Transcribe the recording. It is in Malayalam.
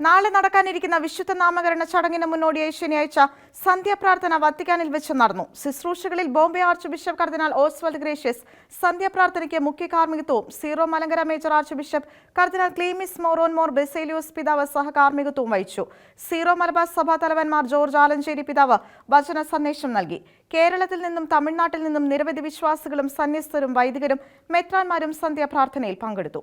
നാളെ നടക്കാനിരിക്കുന്ന വിശുദ്ധ നാമകരണ ചടങ്ങിന് മുന്നോടിയായി ശനിയാഴ്ച സന്ധ്യാപ്രാർത്ഥന വത്തിക്കാനിൽ വെച്ച് നടന്നു. ശുശ്രൂഷകളിൽ ബോംബെ ആർച്ച് ബിഷപ്പ് കർദിനാൾ ഓസ്വൽഡ് ഗ്രേഷ്യസ് സന്ധ്യാപ്രാർത്ഥനയ്ക്ക് മുഖ്യ കാർമ്മികത്വവും zero Malankara major archbishop കർദിനാൾ ക്ലീമിസ് മോറോൻ മോർ ബെസേലിയോസ് പിതാവ് സഹകാർമ്മികത്വവും വഹിച്ചു. സീറോ മലബാർ സഭാ തലവന്മാർ ജോർജ് ആലഞ്ചേരി പിതാവ് വചന സന്ദേശം നൽകി. കേരളത്തിൽ നിന്നും തമിഴ്നാട്ടിൽ നിന്നും നിരവധി വിശ്വാസികളും സന്യസ്തരും വൈദികരും മെത്രാന്മാരും സന്ധ്യാപ്രാർത്ഥനയിൽ പങ്കെടുത്തു.